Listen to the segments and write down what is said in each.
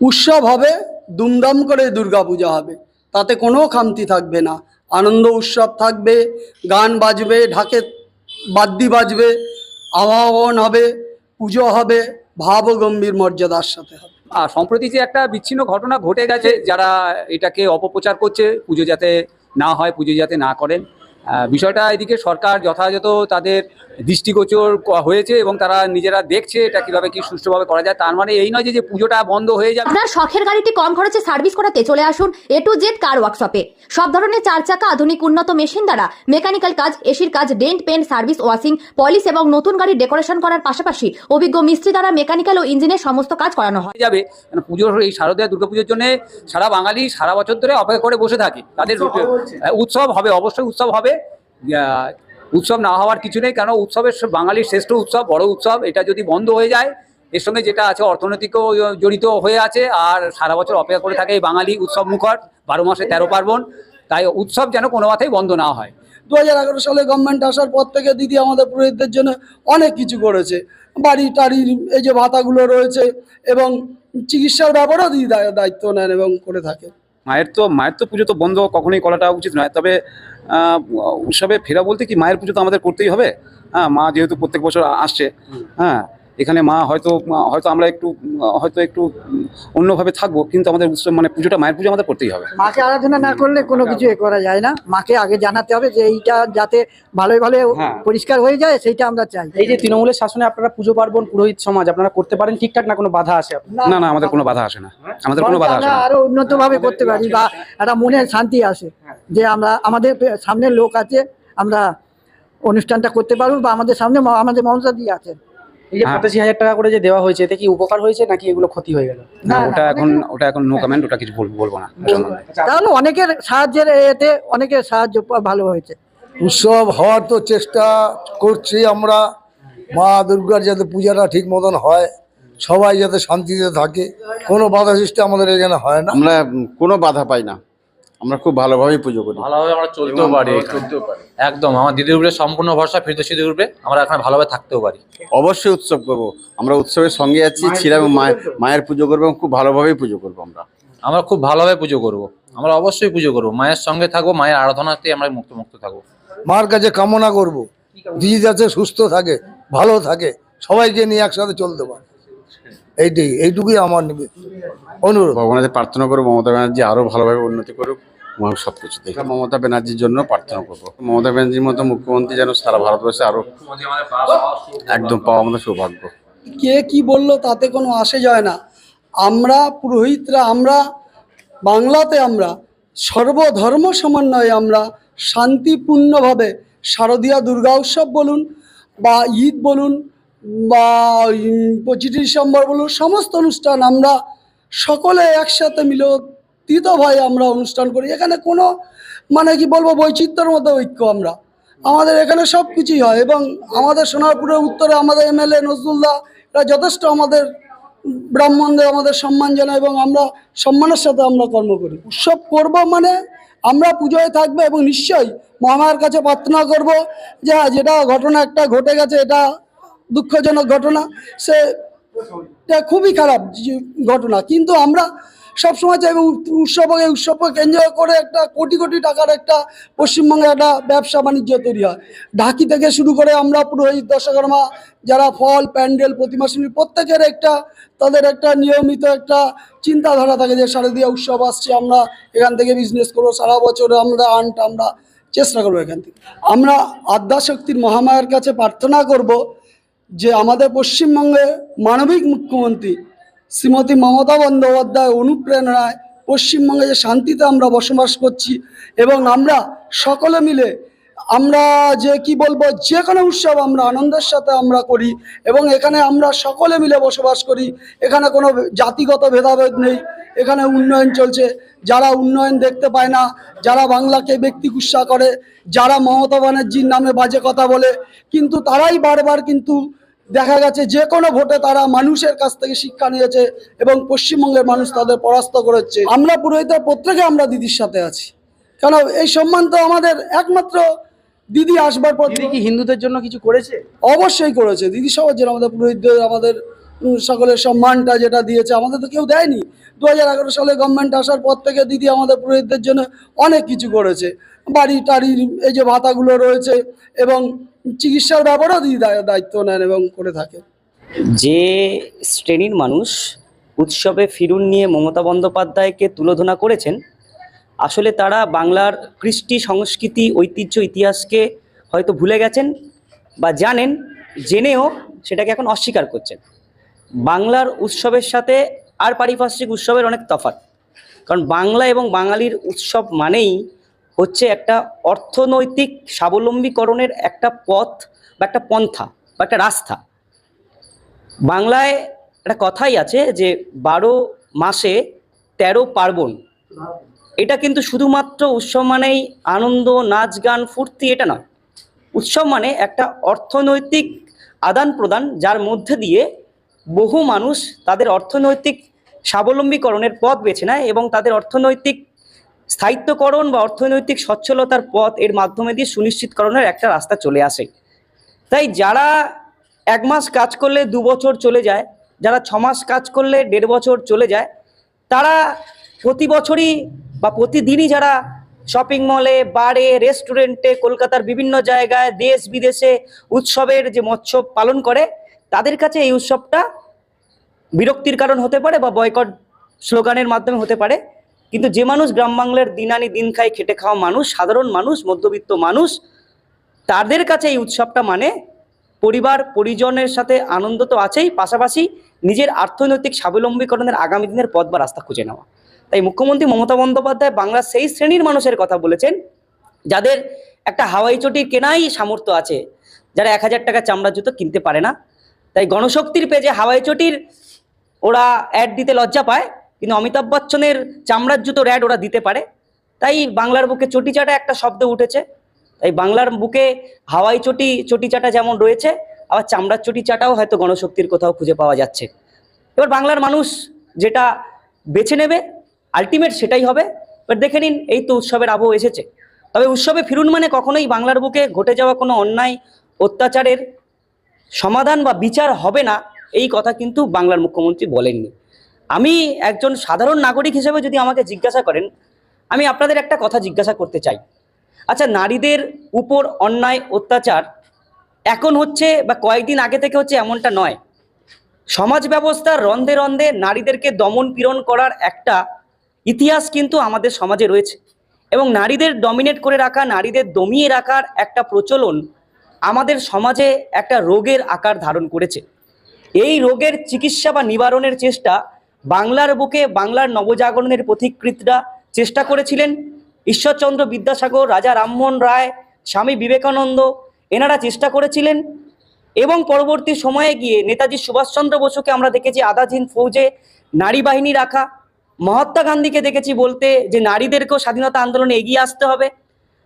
উৎসব হবে, দুমদাম করে দুর্গাপূজা হবে। তাতে কোনো খামতি থাকবে না। আনন্দ উৎসব থাকবে, গান বাজবে, ঢাকে বাদ্যি বাজবে আবাহন হবে, পুজো হবে, ভাব গম্ভীর মর্যাদার সাথে হবে। আর সম্প্রতি যে একটা বিচ্ছিন্ন ঘটনা ঘটে গেছে, যারা এটাকে অপপ্রচার করছে, পুজো যাতে না হয়, পুজো যাতে না করেন বিষয়টা এদিকে সরকার যথাযথ তাদের দৃষ্টিগোচর হয়েছে এবং তারা নিজেরা দেখছে এটা কীভাবে কি সুষ্ঠুভাবে করা যায়। তার মানে এই নয় যে যে পুজোটা বন্ধ হয়ে যাবে। আপনার শখের গাড়িটি কম খরচে সার্ভিস করাতে চলে আসুন এ টু জেড কার ওয়ার্কশপে সব ধরনের চার চাকা আধুনিক উন্নত মেশিন দ্বারা মেকানিক্যাল কাজ এসির কাজ dent paint service washing polish এবং নতুন গাড়ি ডেকোরেশন করার পাশাপাশি অভিজ্ঞ মিস্ত্রি দ্বারা মেকানিক্যাল ও ইঞ্জিনের সমস্ত কাজ করানো হয়। যাবে। পুজোর এই শারদীয় দুর্গাপুজোর জন্য সারা বাঙালি সারা বছর ধরে অপেক্ষা করে বসে থাকে। তাদের উৎসব হবে অবশ্যই উৎসব হবে। উৎসব না হওয়ার কিছু নেই, কেন উৎসবের বাঙালির শ্রেষ্ঠ উৎসব, বড় উৎসব, এটা যদি বন্ধ হয়ে যায়, এর সঙ্গে যেটা আছে, অর্থনৈতিকও জড়িত হয়ে আছে, আর সারা বছর অপেক্ষা করে থাকে এই বাঙালি উৎসব মুখর, বারো মাসে তেরো পার্বণ, তাই উৎসব যেন কোনো মাথায় বন্ধ না হয়। দু হাজার এগারো সালে গভর্নমেন্ট আসার পর থেকে দিদি আমাদের পুরোহিতদের জন্য অনেক কিছু করেছে। বাড়ি টাড়ির এই যে ভাতাগুলো রয়েছে, এবং চিকিৎসার ব্যাপারেও দিদি দায়িত্ব নেন এবং করে থাকে মায়ের তো মায়ের তো পুজো তো বন্ধ কখনোই করাটা উচিত নয়। তবে উৎসবে ফেরা বলতে কি মায়ের পুজো তো আমাদের করতেই হবে। হ্যাঁ মা যেহেতু প্রত্যেক বছর আসছে হ্যাঁ এখানে মা হয়তো হয়তো আমরা একটু হয়তো একটু অন্যভাবে থাকব কিন্তু আমাদের উৎসব মানে পুজোটা মায়ের পুজো আমাদের করতেই হবে। মাকে আরাধনা না করলে কোনো কিছু এ করা যায় না। মাকে আগে জানাতে হবে যে এইটা যাতে ভালোই ভালো হ্যাঁ। পরিষ্কার হয়ে যায় সেইটা আমরা চাই। এই যে তৃণমূলের শাসনে আপনারা পুজো পার্বণ পুরোহিত সমাজ আপনারা করতে পারেন ঠিকঠাক না কোনো বাধা আসে না না আমাদের কোনো বাধা আসে না। আমাদের কোনো বাধা আসে না। আরও উন্নত ভাবে করতে পারি বা একটা মনে শান্তি আসে যে আমরা আমাদের সামনে লোক আছে আমরা অনুষ্ঠানটা করতে পারব বা আমাদের সামনে আমাদের মমতা দিয়ে আছে এই যে হ্যাঁ। পঁচাশি হাজার টাকা করে যে দেওয়া হয়েছে এতে কি উপকার হয়েছে নাকি এগুলো ক্ষতি হয়ে গেল? না ওটা এখন ওটা এখন নো কমেন্ট ওটা কিছু বলব বলব না। ওটার তাহলে অনেকের সাহায্যের এতে অনেকের সাহায্য ভালো হয়েছে। উৎসব হওয়ার তো চেষ্টা করছি আমরা। মা দুর্গার যাতে পূজাটা ঠিক মতন হয় সবাই যাতে শান্তিতে থাকে কোনো বাধা সৃষ্টি আমাদের এখানে হয় না। আমরা কোনো বাধা পাই না। আমরা খুব ভালোভাবেই পুজো করি। ভালোভাবে আমরা চলতেও পারি। চলতেও পারি। একদম আমার দিদির উপরে সম্পূর্ণ ভরসা ফিরদোষীদের উপরে আমরা এখানে ভালোভাবে থাকতেও পারি। অবশ্যই উৎসব করব। আমরা উৎসবের সঙ্গে আছি ছিলাম মায়ের মায়ের পুজো করব এবং খুব ভালোভাবেই পুজো করব আমরা। আমরা খুব ভালোভাবে পুজো করব। আমরা অবশ্যই পুজো করব। মায়ের সঙ্গে থাকব মায়ের আরাধনাতে আমরা মুক্ত মুক্ত থাকব। মার কাছে কামনা করব। দিদি যাতে সুস্থ থাকে ভালো থাকে সবাইকে নিয়ে একসাথে চলতে পারে। এইটাই এইটুকুই আমার নিবেদন অনুরোধ। ভগবানের প্রার্থনা করব মমতা ব্যানার্জি আরও ভালোভাবে উন্নতি করুক। এবং সবকিছু দেখে। মমতা ব্যানার্জির জন্য প্রার্থনা করব। মমতা ব্যানার্জির মতো মুখ্যমন্ত্রী যেন সারা ভারতবর্ষে আরও একদম পাওয়া আমাদের সৌভাগ্য। কে কি বলল তাতে কোনো আসে যায় না। আমরা পুরোহিতরা আমরা বাংলাতে আমরা সর্বধর্ম সমন্বয়ে আমরা শান্তিপূর্ণভাবে শারদীয়া দুর্গা উৎসব বলুন বা ঈদ বলুন বা পঁচিশে ডিসেম্বর বলুন সমস্ত অনুষ্ঠান আমরা সকলে একসাথে মিলিতভাবে আমরা অনুষ্ঠান করি। এখানে কোনো মানে কি বলব বৈচিত্র্যের মতো ঐক্য আমরা। আমাদের এখানে সব কিছুই হয় এবং আমাদের সোনারপুরের উত্তরে আমাদের এমএলএ নজরুল্লাহ এরা যথেষ্ট আমাদের ব্রাহ্মণদের আমাদের সম্মান জানায় এবং আমরা সম্মানের সাথে আমরা কর্ম করি। উৎসব করব মানে আমরা পুজোয় থাকব এবং নিশ্চয়ই মহামায়ের কাছে প্রার্থনা করব যে হ্যাঁ, যেটা ঘটনা একটা ঘটে গেছে এটা দুঃখজনক ঘটনা। সে খুবই খারাপ ঘটনা। কিন্তু আমরা সবসময় চাইব উৎ- উৎসবকে উৎসবকে কেন্দ্র করে একটা কোটি কোটি টাকার একটা পশ্চিমবঙ্গে একটা ব্যবসা বাণিজ্য তৈরি হয়। ঢাকি থেকে শুরু করে আমরা পুরোহিত দশকর্মা যারা ফল, প্যান্ডেল, প্রতিমা শিল্পী প্রত্যেকের একটা তাদের একটা নিয়মিত একটা চিন্তাধারা থাকে যে শারদীয় উৎসব আসছে, আমরা এখান থেকে বিজনেস করব, সারা বছর আমরা আনটা আমরা চেষ্টা করব এখান থেকে। আমরা আদ্যাশক্তির মহামায়ের কাছে প্রার্থনা করব যে আমাদের পশ্চিমবঙ্গে মানবিক মুখ্যমন্ত্রী শ্রীমতী মমতা বন্দ্যোপাধ্যায় অনুপ্রেরণায় পশ্চিমবঙ্গে যে শান্তিতে আমরা বসবাস করছি এবং আমরা সকলে মিলে আমরা যে কি বলব, যে কোনো উৎসব আমরা আনন্দের সাথে আমরা করি এবং এখানে আমরা সকলে মিলে বসবাস করি। এখানে কোনো জাতিগত ভেদাভেদ নেই। এখানে উন্নয়ন চলছে। যারা উন্নয়ন দেখতে পায় না, যারা বাংলাকে ব্যক্তিকুৎসা করে, যারা মমতা ব্যানার্জির নামে বাজে কথা বলে, কিন্তু তারাই বারবার কিন্তু দেখা গেছে যে কোনো ভোটে তারা মানুষের কাছ থেকে শিক্ষা নিয়েছে এবং পশ্চিমবঙ্গের মানুষ তাদের পরাস্ত করেছে। আমরা পুরোহিতের প্রত্যেকে আমরা দিদির সাথে আছি। কেন এই সম্মান তো আমাদের একমাত্র দিদি আসবার পর দিদি কি হিন্দুদের জন্য কিছু করেছে? অবশ্যই করেছে। দিদি সবার জন্য আমাদের পুরোহিতদের আমাদের সকলের সম্মানটা যেটা দিয়েছে আমাদের তো কেউ দেয়নি। দু এগারো সালে গভর্নমেন্ট আসার পর থেকে দিদি আমাদের পুরোহিতদের জন্য অনেক কিছু করেছে। বাড়ি টাড়ির এই যে ভাতাগুলো রয়েছে এবং চিকিৎসার ব্যাপারেও দায়- দায়িত্ব নেন এবং করে থাকে যে শ্রেণির মানুষ উৎসবে ফিরুন নিয়ে মমতা বন্দ্যোপাধ্যায়কে তুলোধনা করেছেন, আসলে তারা বাংলার কৃষ্টি সংস্কৃতি, ঐতিহ্য, ইতিহাসকে হয়তো ভুলে গেছেন বা জানেন, জেনেও সেটাকে এখন অস্বীকার করছেন। বাংলার উৎসবের সাথে আর পারিপার্শ্বিক উৎসবের অনেক তফাৎ। কারণ বাংলা এবং বাঙালির উৎসব মানেই হচ্ছে একটা অর্থনৈতিক স্বাবলম্বীকরণের একটা পথ বা একটা পন্থা বা একটা রাস্তা। বাংলায় একটা কথাই আছে যে বারো মাসে তেরো পার্বণ। এটা কিন্তু শুধুমাত্র উৎসব মানেই আনন্দ, নাচ, গান, ফুর্তি এটা নয়। উৎসব মানে একটা অর্থনৈতিক আদান প্রদান যার মধ্যে দিয়ে বহু মানুষ তাদের অর্থনৈতিক স্বাবলম্বীকরণের পথ বেছে নেয় এবং তাদের অর্থনৈতিক স্থায়িত্বকরণ বা অর্থনৈতিক সচ্ছলতার পথ এর মাধ্যমে দিয়ে সুনিশ্চিতকরণের একটা রাস্তা চলে আসে। তাই যারা এক মাস কাজ করলে দু বছর চলে যায়, যারা ছমাস কাজ করলে দেড় বছর চলে যায়, তারা প্রতি বছরই বা প্রতিদিনই যারা শপিং মলে বারে রেস্টুরেন্টে কলকাতার বিভিন্ন জায়গায়, দেশ বিদেশে উৎসবের যে মৎসব পালন করে, তাদের কাছে এই উৎসবটা বিরক্তির কারণ হতে পারে বা বয়কট স্লোগানের মাধ্যমে হতে পারে। কিন্তু যে মানুষ গ্রাম বাংলার দিন আনি দিন খায়, খেটে খাওয়া মানুষ, সাধারণ মানুষ, মধ্যবিত্ত মানুষ, তাদের কাছে এই উৎসবটা মানে পরিবার, পরিজনের সাথে আনন্দ তো আছেই, পাশাপাশি নিজের অর্থনৈতিক স্বাবলম্বীকরণের আগামী দিনের পথ বা রাস্তা খুঁজে নেওয়া। তাই মুখ্যমন্ত্রী মমতা বন্দ্যোপাধ্যায় বাংলার সেই শ্রেণির মানুষের কথা বলেছেন, যাদের একটা হাওয়াই চটির কেনাই সামর্থ্য আছে, যারা এক হাজার টাকা চামড়া জুতো কিনতে পারে না। তাই গণশক্তির পেজে হাওয়াই চটির ওরা অ্যাড দিতে লজ্জা পায় কিন্তু অমিতাভ বচ্চনের চামড়ার জুতো র্যাড ওরা দিতে পারে। তাই বাংলার বুকে চটি চাটা একটা শব্দ উঠেছে। তাই বাংলার বুকে হাওয়াই চটি চটি চাটা যেমন রয়েছে, আবার চামড়ার চটি চাটাও হয়তো গণশক্তির কোথাও খুঁজে পাওয়া যাচ্ছে। এবার বাংলার মানুষ যেটা বেছে নেবে আলটিমেট সেটাই হবে। এবার দেখে নিন, এই তো উৎসবের আবহ এসেছে। তবে উৎসবে ফিরুন মানে কখনোই বাংলার বুকে ঘটে যাওয়া কোনো অন্যায়, অত্যাচারের সমাধান বা বিচার হবে না, এই কথা কিন্তু বাংলার মুখ্যমন্ত্রী বলেননি। আমি একজন সাধারণ নাগরিক হিসেবে যদি আমাকে জিজ্ঞাসা করেন, আমি আপনাদের একটা কথা জিজ্ঞাসা করতে চাই। আচ্ছা নারীদের উপর অন্যায়, অত্যাচার এখন হচ্ছে বা কয়েকদিন আগে থেকে হচ্ছে এমনটা নয়। সমাজ ব্যবস্থার রন্ধে রন্ধে নারীদেরকে দমন পীড়ন করার একটা ইতিহাস কিন্তু আমাদের সমাজে রয়েছে। এবং নারীদের ডমিনেট করে রাখা, নারীদের দমিয়ে রাখার একটা প্রচলন আমাদের সমাজে একটা রোগের আকার ধারণ করেছে। এই রোগের চিকিৎসা বা নিবারণের চেষ্টা বাংলার বুকে বাংলার নবজাগরণের পথিকৃতরা চেষ্টা করেছিলেন। ঈশ্বরচন্দ্র বিদ্যাসাগর, রাজা রামমোহন রায়, স্বামী বিবেকানন্দ এনারা চেষ্টা করেছিলেন এবং পরবর্তী সময়ে গিয়ে নেতাজি সুভাষচন্দ্র বসুকে আমরা দেখেছি আদাধীন ফৌজে নারী বাহিনী রাখা, মহাত্মা গান্ধীকে দেখেছি বলতে যে নারীদেরকেও স্বাধীনতা আন্দোলনে এগিয়ে আসতে হবে।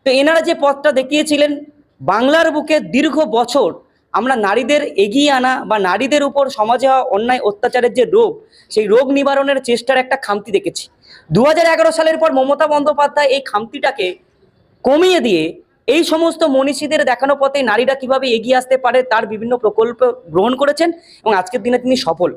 তো এনারা যে পথটা দেখিয়েছিলেন, বাংলার বুকে দীর্ঘ বছর আমরা নারীদের এগিয়ে আনা বা নারীদের উপর সমাজে হওয়া অন্যায় অত্যাচারের যে রোগ, সেই রোগ নিবারণের চেষ্টার একটা খামতি দেখেছি। দু হাজার এগারো সালের পর মমতা বন্দ্যোপাধ্যায় এই খামতিটাকে কমিয়ে দিয়ে এই সমস্ত মনীষীদের দেখানো পথে নারীরা কীভাবে এগিয়ে আসতে পারে তার বিভিন্ন প্রকল্প গ্রহণ করেছেন এবং আজকের দিনে তিনি সফল।